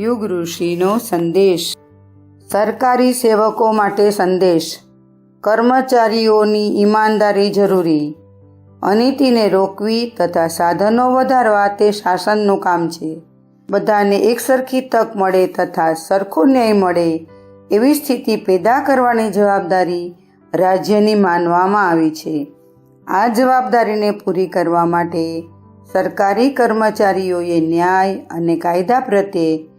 યુગ ઋષિનો સંદેશ. સરકારી સેવકો માટે સંદેશ. કર્મચારીઓની ઈમાનદારી જરૂરી. અનીતિને રોકવી તથા સાધનો વધારવા તે શાસનનું કામ છે. બધાને એકસરખી તક મળે તથા સરખો ન્યાય મળે એવી સ્થિતિ પેદા કરવાની જવાબદારી રાજ્યની માનવામાં આવી છે. આ જવાબદારીને પૂરી કરવા માટે સરકારી કર્મચારીઓએ ન્યાય અને કાયદા પ્રત્યે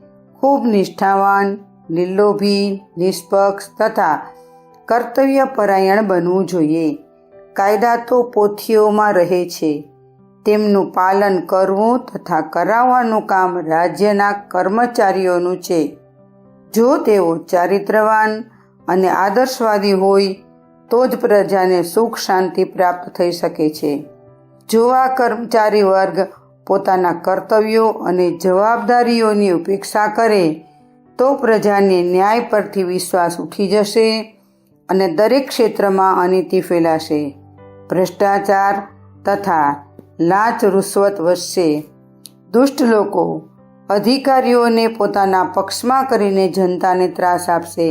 ખૂબ નિષ્ઠાવાન નિર્લોભી નિષ્પક્ષ તથા કર્તવ્યપરાયણ બનવું જોઈએ. કાયદા તો પોથીઓમાં રહે છે. તેમનું પાલન કરવું તથા કરાવવાનું કામ રાજ્યના કર્મચારીઓનું છે. જો તેઓ ચારિત્રવાન અને આદર્શવાદી હોય, તો જ પ્રજાને સુખ શાંતિ પ્રાપ્ત થઈ શકે છે. જો આ કર્મચારી વર્ગ પોતાના કર્તવ્યો અને જવાબદારીઓની ઉપેક્ષા કરે, તો પ્રજાને ન્યાય પરથી વિશ્વાસ ઉઠી જશે અને દરેક ક્ષેત્રમાં અનીતિ ફેલાશે. ભ્રષ્ટાચાર તથા લાંચ રૂશ્વત વધશે. દુષ્ટ લોકો અધિકારીઓને પોતાના પક્ષમાં કરીને જનતાને ત્રાસ આપશે,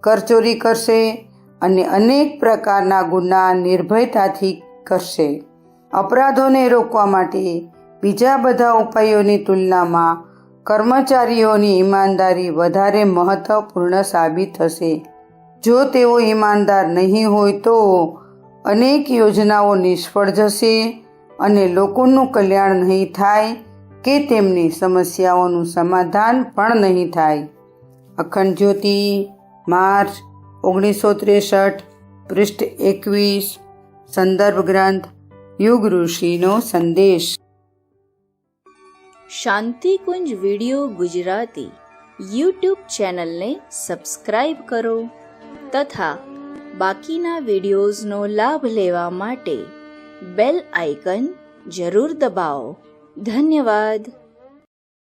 કરચોરી કરશે અને અનેક પ્રકારના ગુના નિર્ભયતાથી કરશે. અપરાધોને રોકવા માટે બીજા બધા ઉપાયોની તુલનામાં કર્મચારીઓની ઈમાનદારી વધારે મહત્વપૂર્ણ સાબિત થશે. જો તેઓ ઈમાનદાર નહીં હોય તો અનેક યોજનાઓ નિષ્ફળ જશે અને લોકોનું કલ્યાણ નહીં થાય કે તેમની સમસ્યાઓનું સમાધાન પણ નહીં થાય. અખંડ જ્યોતિ, માર્ચ ઓગણીસો ત્રેસઠ, પૃષ્ઠ એકવીસ, સંદર્ભ ગ્રંથ, યુગ ઋષિનો સંદેશ. શાંતિકુંજ વિડિયો ગુજરાતી યુટ્યુબ ચેનલને સબસ્ક્રાઈબ કરો તથા બાકીના વિડિયોઝનો લાભ લેવા માટે બેલ આઇકન જરૂર દબાવો. ધન્યવાદ.